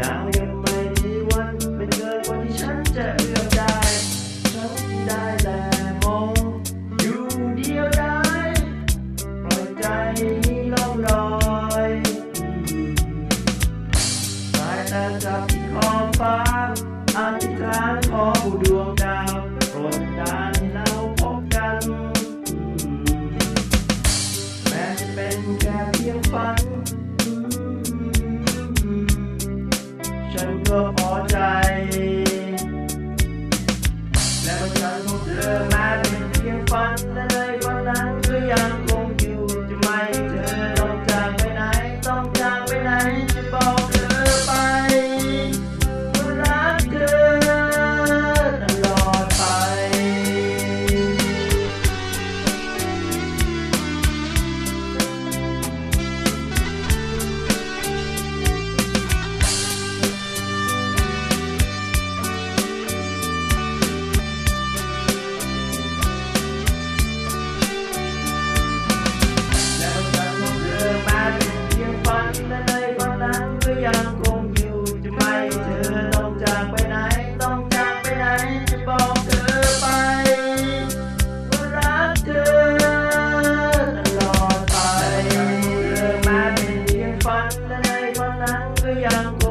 ดาวยังไม่มีวันเป็เกิว่าที่ฉันจะเอื้อมได้ฉันได้แต่มองอยู่เดียวได้ปล่อยใจให้ล่อลอยสายตาจับที่ขอบฟ้าอธิษฐานขอผู้ดวงดาว Yeah. 할렐루야.